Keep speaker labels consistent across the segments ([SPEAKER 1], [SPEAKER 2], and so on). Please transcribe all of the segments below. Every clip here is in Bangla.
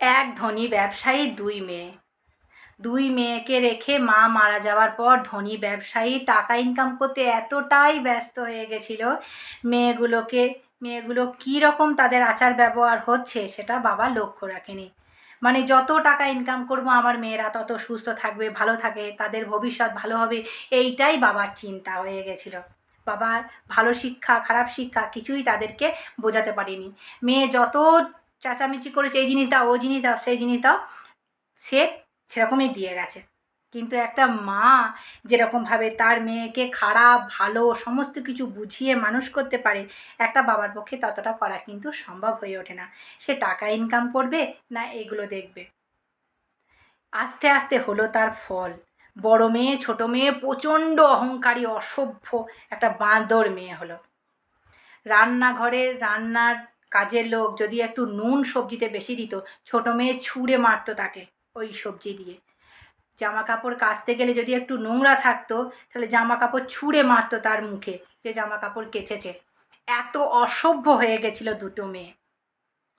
[SPEAKER 1] এক ধনী ব্যবসায়ীর দুই মেয়ে। দুই মেয়েকে রেখে মা মারা যাওয়ার পর ধনী ব্যবসায়ী টাকা ইনকাম করতে এতটাই ব্যস্ত হয়ে গেছিল। মেয়েগুলোকে, মেয়েগুলো রকম তাদের আচার ব্যবহার হচ্ছে সেটা বাবা লক্ষ্য রাখেনি। মানে যত টাকা ইনকাম করব আমার মেয়েরা তত সুস্থ থাকবে, ভালো থাকে, তাদের ভবিষ্যৎ ভালো হবে, এইটাই বাবার চিন্তা হয়ে গেছিল। বাবার ভালো শিক্ষা, খারাপ শিক্ষা কিছুই তাদেরকে বোঝাতে পারিনি। মেয়ে যত চেঁচামেচি করেছে, এই জিনিস দাও, ও জিনিস দাও, সেই জিনিস দাও। সে সেরকমই দিয়ে গেছে। কিন্তু একটা মা যেরকমভাবে তার মেয়েকে খারাপ, ভালো, সমস্ত কিছু বুঝিয়ে মানুষ করতে পারে, একটা বাবার পক্ষে ততটা করা কিন্তু সম্ভব হয়ে ওঠে না। সে টাকা ইনকাম করবে না এগুলো দেখবে। আস্তে আস্তে হলো তার ফল। বড় মেয়ে, ছোট মেয়ে, প্রচণ্ড অহংকারী, অসভ্য একটা বাঁদর মেয়ে হলো। রান্নাঘরের রান্নার কাজের লোক যদি একটু নুন সবজিতে বেশি দিত, ছোট মেয়ে ছুঁড়ে মারতো তাকে ওই সবজি দিয়ে। জামা কাপড় কাচতে গেলে যদি একটু নোংরা থাকতো, তাহলে জামা কাপড় ছুঁড়ে মারতো তার মুখে, যে জামা কাপড় কেচেছে। এত অসভ্য হয়ে গেছিল দুটো মেয়ে।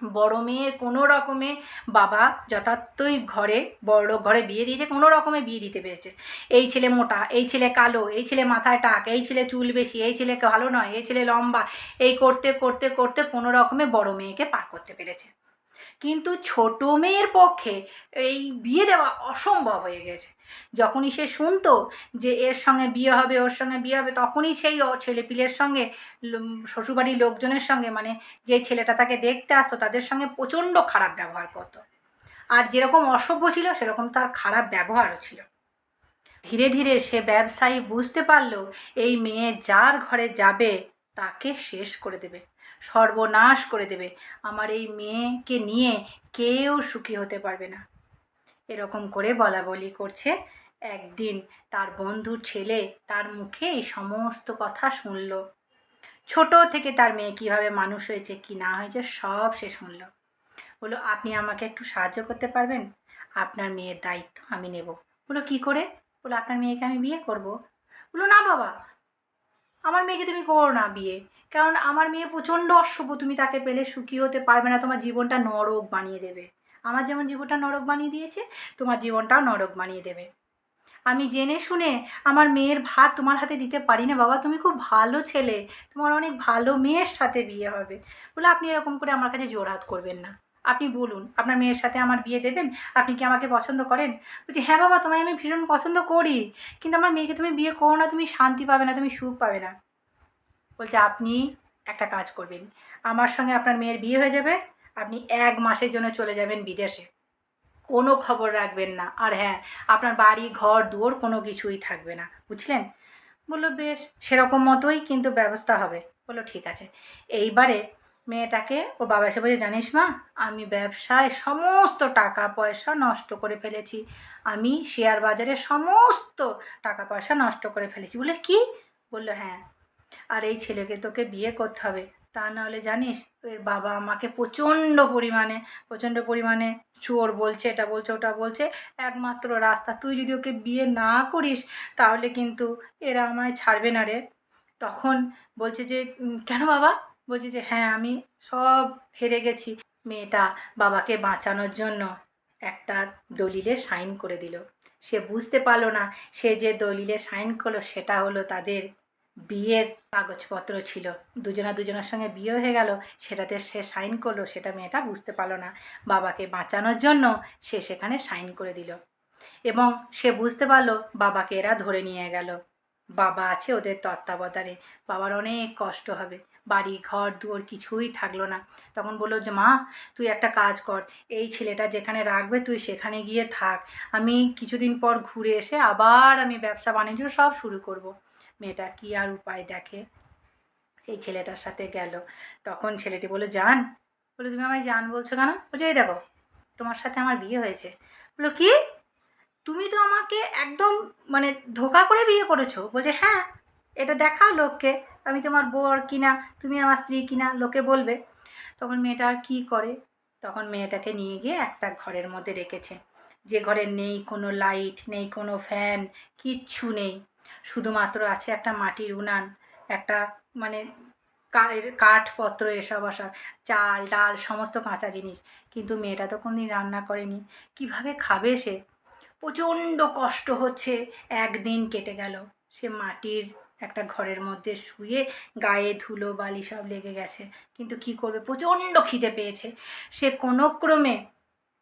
[SPEAKER 1] বড় মেয়ের কোনো রকমে বাবা যথার্থই ঘরে, বড় ঘরে বিয়ে দিয়েছে, কোনো রকমে বিয়ে দিতে পেরেছে। এই ছেলে মোটা, এই ছেলে কালো, এই ছেলে মাথায় টাক, এই ছেলে চুল বেশি, এই ছেলে ভালো নয়, এই ছেলে লম্বা, এই করতে করতে করতে কোনো রকমে বড় মেয়েকে পার করতে পেরেছে। কিন্তু ছোট মেয়ের পক্ষে এই বিয়ে দেওয়া অসম্ভব হয়ে গেছে। যখনই সে শুনতো যে এর সঙ্গে বিয়ে হবে, ওর সঙ্গে বিয়ে হবে, তখনই সেই ছেলেপিলের সঙ্গে শ্বশুরবাড়ির লোকজনের সঙ্গে মানে যে ছেলেটা তাকে দেখতে আসতো, তাদের সঙ্গে প্রচণ্ড খারাপ ব্যবহার করতো। আর যেরকম অসভ্য ছিল, সেরকম তার খারাপ ব্যবহারও ছিল। ধীরে ধীরে সে ব্যবসায়ী বুঝতে পারল, এই মেয়ে যার ঘরে যাবে, তাকে শেষ করে দেবে। সর্বনাশ করে দেবে। আমার এই মেয়েকে নিয়ে কেউ সুখী হতে পারবে না। এরকম করে বলা বলি করছে একদিন তার বন্ধুর ছেলে। তার মুখে এই সমস্ত কথা শুনল। ছোট থেকে তার মেয়ে কীভাবে মানুষ হয়েছে, কি না হয়েছে, সব সে শুনল। বলল, আপনি আমাকে একটু সাহায্য করতে পারবেন? আপনার মেয়ের দায়িত্ব আমি নেব। বলল, কী করে? বলল, আপনার মেয়েকে আমি বিয়ে করব। বলল, না বাবা আমার মেয়েকে তুমি করো না বিয়ে। কারণ আমার মেয়ে প্রচণ্ড অসভ্য তুমি তাকে পেলে সুখী হতে পারবে না, তোমার জীবনটা নরক বানিয়ে দেবে। আমার যেমন জীবনটা নরক বানিয়ে দিয়েছে, তোমার জীবনটাও নরক বানিয়ে দেবে। আমি জেনে শুনে আমার মেয়ের ভার তোমার হাতে দিতে পারি না, বাবা। তুমি খুব ভালো ছেলে, তোমার অনেক ভালো মেয়ের সাথে বিয়ে হবে। বলে আপনি এরকম করে আমার কাছে জোরহাত করবেন না। আপনি বলুন, আপনার মেয়ের সাথে আমার বিয়ে দেবেন? আপনি কি আমাকে পছন্দ করেন? বলছি হ্যাঁ বাবা, তোমায় আমি ভীষণ পছন্দ করি। কিন্তু আমার মেয়েকে তুমি বিয়ে করো না, তুমি শান্তি পাবে না, তুমি সুখ পাবে না। বলছে, আপনি একটা কাজ করবেন। আমার সঙ্গে আপনার মেয়ের বিয়ে হয়ে যাবে। আপনি এক মাসের জন্য চলে যাবেন বিদেশে। কোনো খবর রাখবেন না। আর হ্যাঁ আপনার বাড়ি, ঘর, দুয়ার কোনো কিছুই থাকবে না। বুঝলেন? বলল, বেশ, সেরকম মতোই কিন্তু ব্যবস্থা হবে। বলল, ঠিক আছে। এইবারে মেয়েটাকে ওর বাবা এসে বলছে জানিস মা, আমি ব্যবসায় সমস্ত টাকা পয়সা নষ্ট করে ফেলেছি। আমি শেয়ার বাজারে সমস্ত টাকা পয়সা নষ্ট করে ফেলেছি। বলে, কি? বলল হ্যাঁ আর এই ছেলেকে তোকে বিয়ে করতে হবে। তা নাহলে জানিস, এর বাবা আমাকে প্রচণ্ড পরিমাণে প্রচণ্ড পরিমাণে চোর বলছে, এটা বলছে, ওটা বলছে। একমাত্র রাস্তা, তুই যদি ওকে বিয়ে না করিস, তাহলে কিন্তু এরা আমায় ছাড়বে না রে। তখন বলছে যে কেন বাবা? বলছে যে হ্যাঁ আমি সব হেরে গেছি মেয়েটা বাবাকে বাঁচানোর জন্য। একটা দলিলে সাইন করে দিল। সে বুঝতে পারল না সে যে দলিলে সাইন করল সেটা হলো তাদের বিয়ের কাগজপত্র ছিল। দুজনা দুজনের সঙ্গে বিয়ে হয়ে গেল, সেটাতে সে সাইন করল, সেটা মেয়েটা বুঝতে পারল না। বাবাকে বাঁচানোর জন্য সে সেখানে সাইন করে দিল এবং সে বুঝতে পারল বাবাকে এরা ধরে নিয়ে গেল। বাবা আছে ওদের তত্ত্বাবধানে। বাবার অনেক কষ্ট হবে। বাড়ি, ঘর দুয়ার কিছুই থাকল না। তখন বলল যে, মা, তুই একটা কাজ কর। এই ছেলেটা যেখানে রাখবে, তুই সেখানে গিয়ে থাক। আমি কিছুদিন পর ঘুরে এসে আবার আমি ব্যবসা বাণিজ্য সব শুরু করব। মেয়েটা কি আর উপায় দেখে? সেই ছেলেটার সাথে গেল। তখন ছেলেটি বলে জান। বলে তুমি আমায় জান বলছো কেন? বলছে, এই দেখো, তোমার সাথে আমার বিয়ে হয়েছে। বলল, কি? তুমি তো আমাকে একদম মানে ধোকা করে বিয়ে করেছ? বলছে হ্যাঁ এটা দেখাও লোককে। আমি তোমার বর কিনা, তুমি আমার স্ত্রী কিনা, লোকে বলবে। তখন মেয়েটা আর কী করে? তখন মেয়েটাকে নিয়ে গিয়ে একটা ঘরের মধ্যে রেখেছে। যে ঘরে নেই কোনো লাইট, নেই কোনো ফ্যান, কিচ্ছু নেই। শুধুমাত্র আছে একটা মাটির উনান, একটা মানে কাঠপত্র এসব আসা চাল, ডাল, সমস্ত কাঁচা জিনিস। কিন্তু মেয়েটা তো কোনোদিন রান্না করেনি। কীভাবে খাবে সে? প্রচণ্ড কষ্ট হচ্ছে। একদিন কেটে গেল। সে মাটির একটা ঘরের মধ্যে শুয়ে গায়ে ধুলো, বালি সব লেগে গেছে। কিন্তু কি করবে? প্রচণ্ড খিদে পেয়েছে। সে কোনো ক্রমে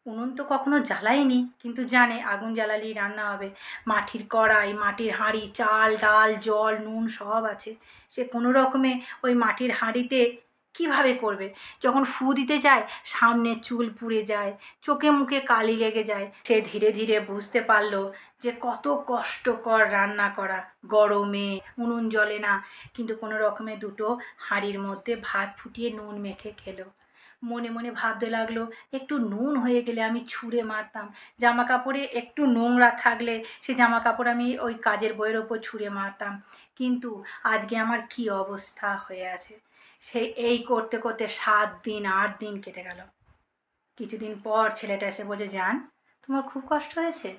[SPEAKER 1] উনুন তো কখনো জ্বালায়নি, কিন্তু জানে আগুন জ্বালালেই রান্না হবে। মাটির কড়াই, মাটির হাঁড়ি, চাল, ডাল, জল, নুন সব আছে। সে কোনো রকমে ওই মাটির হাঁড়িতে কীভাবে করবে? যখন ফু দিতে যায়, সামনে চুল পুড়ে যায়, চোখে মুখে কালি লেগে যায়, সে ধীরে ধীরে বুঝতে পারল যে কত কষ্টকর রান্না করা। গরমে উনুন জ্বলে না, কিন্তু কোনো রকমে দুটো হাঁড়ির মধ্যে ভাত ফুটিয়ে নুন মেখে খেলো। মনে মনে ভাবতে লাগল, একটু নুন হয়ে গেলে আমি ছুঁড়ে মারতাম। জামা কাপড়ে একটু নোংরা থাকলে সে জামা কাপড় আমি ওই কাজের বইয়ের ওপর ছুঁড়ে মারতাম। কিন্তু আজকে আমার কি অবস্থা হয়ে আছে? সে এই করতে করতে সাত দিন, আট দিন কেটে গেল। কিছুদিন পর ছেলেটা এসে বলছে যান তোমার খুব কষ্ট হয়েছে?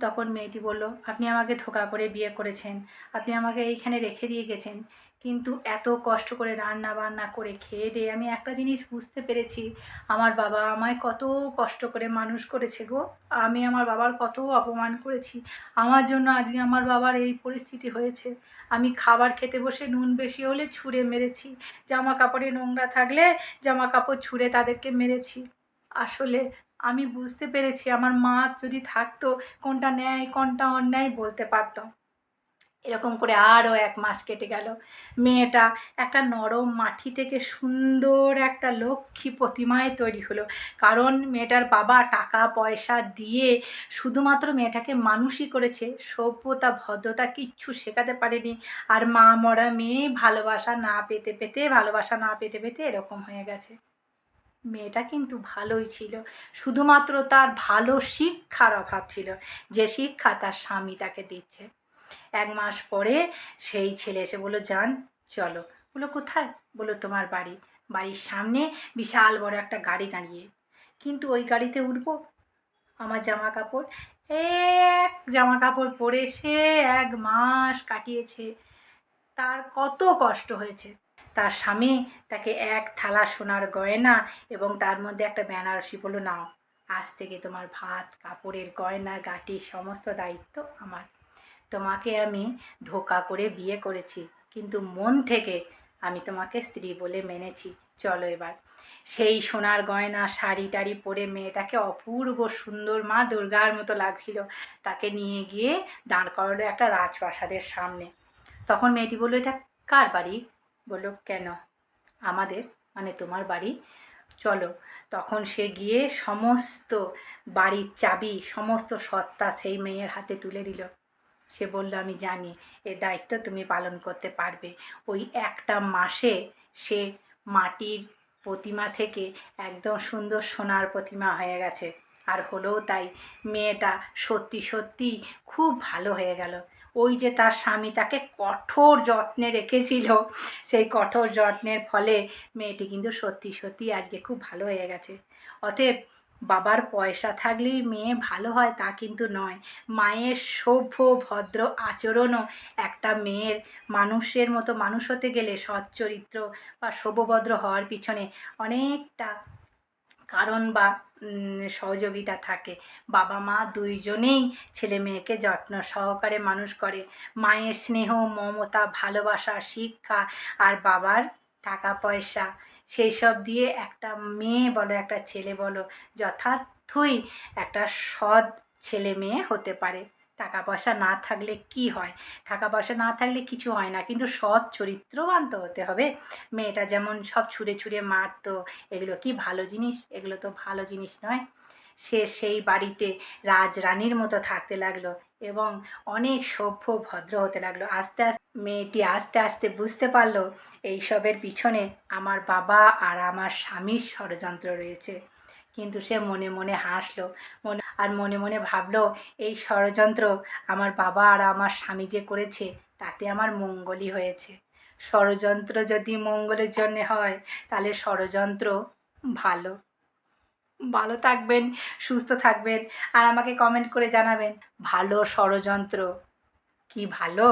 [SPEAKER 1] তখন মেয়েটি বলল, আপনি আমাকে ধোকা করে বিয়ে করেছেন। আপনি আমাকে এইখানে রেখে দিয়ে গেছেন। কিন্তু এত কষ্ট করে রান্না বান্না করে খেয়ে দিয়ে আমি একটা জিনিস বুঝতে পেরেছি, আমার বাবা আমায় কত কষ্ট করে মানুষ করেছে গো। আমি আমার বাবার কত অপমান করেছি। আমার জন্য আজকে আমার বাবার এই পরিস্থিতি হয়েছে। আমি খাবার খেতে বসে নুন বেশি হলে ছুঁড়ে মেরেছি। জামা কাপড়ে নোংরা থাকলে জামা কাপড় ছুঁড়ে তাদেরকে মেরেছি। আসলে আমি বুঝতে পেরেছি আমার মা যদি থাকতো কোনটা ন্যায় কোনটা অন্যায় বলতে পারতাম এরকম করে আরও এক মাস কেটে গেল। মেয়েটা একটা নরম মাটি থেকে সুন্দর একটা লক্ষ্মী প্রতিমায় তৈরি হলো। কারণ মেয়েটার বাবা টাকা পয়সা দিয়ে শুধুমাত্র মেয়েটাকে মানুষই করেছে, সভ্যতা, ভদ্রতা কিচ্ছু শেখাতে পারেনি। আর মা মরা মেয়ে ভালোবাসা না পেতে পেতে, ভালোবাসা না পেতে পেতে এরকম হয়ে গেছে। মেয়েটা কিন্তু ভালোই ছিল। শুধুমাত্র তার ভালো শিক্ষার অভাব ছিল। যে শিক্ষা তার স্বামী তাকে দিচ্ছে। এক মাস পরে সেই ছেলে এসে বলল যান চলো। বলল, কোথায়? বলল, তোমার বাড়ি। বাড়ির সামনে বিশাল বড় একটা গাড়ি দাঁড়িয়ে। কিন্তু ওই গাড়িতে উঠবো? আমার জামা কাপড় এক জামা কাপড় পরে সে এক মাস কাটিয়েছে। তার কত কষ্ট হয়েছে। তার স্বামী তাকে এক থালা সোনার গয়না এবং তার মধ্যে একটা বেনারসি বলল, নাও, আজ থেকে তোমার ভাত, কাপড়ের গয়না, গাটি, সমস্ত দায়িত্ব আমার। তোমাকে আমি ধোকা করে বিয়ে করেছি, কিন্তু মন থেকে আমি তোমাকে স্ত্রী বলে মেনেছি। চলো এবার। সেই সোনার গয়না, শাড়ি টাড়ি পরে মেয়েটাকে অপূর্ব সুন্দর মা দুর্গার মতো লাগছিল। তাকে নিয়ে গিয়ে দাঁড় করালো একটা রাজপ্রাসাদের সামনে। তখন মেয়েটি বলল, এটা কার বাড়ি? বলল, কেন? আমাদের মানে তোমার বাড়ি? চলো। তখন সে গিয়ে সমস্ত বাড়ির চাবি, সমস্ত সত্তা সেই মেয়ের হাতে তুলে দিল। সে বলল, আমি জানি, এ দায়িত্ব তুমি পালন করতে পারবে। ওই একটা মাসে সে মাটির প্রতিমা থেকে একদম সুন্দর সোনার প্রতিমা হয়ে গেছে। আর হলেও তাই মেয়েটা সত্যি সত্যি খুব ভালো হয়ে গেল। ওই যে তার স্বামী তাকে কঠোর যত্নে রেখেছিল, সেই কঠোর যত্নের ফলে মেয়েটি কিন্তু সত্যি সত্যি আজকে খুব ভালো হয়ে গেছে। অতএব বাবার পয়সা থাকলেই মেয়ে ভালো হয় তা কিন্তু নয়। মায়ের সভ্য, ভদ্র আচরণও একটা মেয়ের মানুষের মতো মানুষ হতে গেলে সৎ চরিত্র বা সভ্যভদ্র হওয়ার পিছনে অনেকটা কারণ বা সহযোগিতা থাকে। বাবা মা দুইজনেই ছেলে মেয়েকে যত্ন সহকারে মানুষ করে। মায়ের স্নেহ, মমতা, ভালোবাসা, শিক্ষা আর বাবার টাকা পয়সা সেই সব দিয়ে একটা মেয়ে বলো, একটা ছেলে বলো, যথার্থই একটা সৎ ছেলে মেয়ে হতে পারে। টাকা পয়সা না থাকলে কি হয়? টাকা পয়সা না থাকলে কিছু হয় না, কিন্তু সৎ চরিত্রবান তো হতে হবে। মেয়েটা যেমন সব ছুঁড়ে ছুঁড়ে মারতো, এগুলো কি ভালো জিনিস? এগুলো তো ভালো জিনিস নয়। সে সেই বাড়িতে রাজরানীর মতো থাকতে লাগল এবং অনেক সভ্য ভদ্র হতে লাগল। আস্তে আস্তে মেয়েটি আস্তে আস্তে বুঝতে পারল, এইসবের পিছনে আমার বাবা আর আমার স্বামীর ষড়যন্ত্র রয়েছে। কিন্তু সে মনে মনে হাসলো, মনে আর মনে মনে ভাবলো, এই ষড়যন্ত্র আমার বাবা আর আমার স্বামী যে করেছে, তাতে আমার মঙ্গলই হয়েছে। ষড়যন্ত্র যদি মঙ্গলের জন্যে হয়, তাহলে ষড়যন্ত্র ভালো। ভালো থাকবেন সুস্থ থাকবেন আর আমাকে কমেন্ট করে জানাবেন ভালো ষড়যন্ত্র কি ভালো?